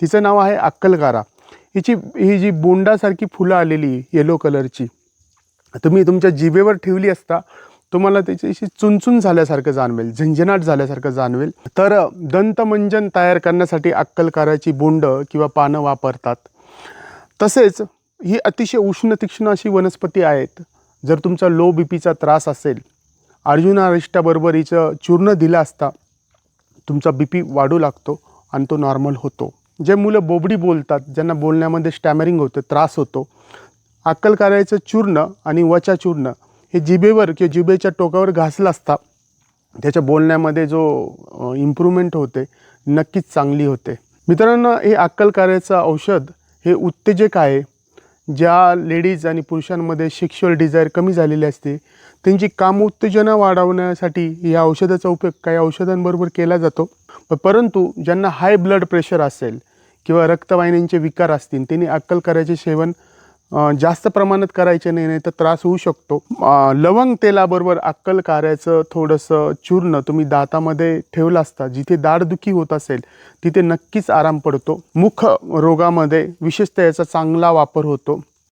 तिचं नाव आहे अक्कलकारा हिची ही जी बोंडासारखी फुलं आलेली येलो कलरची तुम्ही तुमच्या जिभेवर ठेवली असता तुम्हाला त्याची अशी चुनचुन झाल्यासारखं जाणवेल झंझनाट झाल्यासारखं जाणवेल. तर दंतमंजन तयार करण्यासाठी अक्कलकाराची बोंड किंवा पानं वापरतात. तसेच ही अतिशय उष्ण तीक्ष्ण अशी वनस्पती आहेत. जर तुमचा लो बी पीचा त्रास असेल अर्जुनारिष्टाबरोबर हिचं चूर्ण दिलं असता तुमचा बी पी वाढू लागतो आणि तो नॉर्मल होतो. जे मुलं बोबडी बोलतात ज्यांना बोलण्यामध्ये स्टॅमरिंग होतं त्रास होतो अक्कलकार्याचं चूर्ण आणि वचा चूर्ण हे जिभेवर किंवा जिभेच्या टोकावर घासलं असता त्याच्या बोलण्यामध्ये जो इम्प्रूव्हमेंट होते नक्कीच चांगली होते. मित्रांनो हे अक्कलकार्याचं औषध हे उत्तेजक आहे. ज्या लेडीज आणि पुरुषांमध्ये सेक्शुअल डिझायर कमी झालेली असते त्यांची काम उत्तेजना वाढवण्यासाठी या औषधाचा उपयोग काही औषधांबरोबर केला जातो. परंतु ज्यांना हाय ब्लड प्रेशर असेल किंवा रक्तवाहिन्यांचे विकार असतील त्यांनी अक्कलकाराचे सेवन जास्त प्रमाणात करायचे नाही नाही तर त्रास होऊ शकतो. लवंग तेलाबरोबर अक्कलकाऱ्याचं थोडंसं चूर्ण तुम्ही दातामध्ये ठेवलं असता जिथे दाढदुखी होत असेल तिथे नक्कीच आराम पडतो. मुख रोगामध्ये विशेषतः याचा चांगला वापर होतो.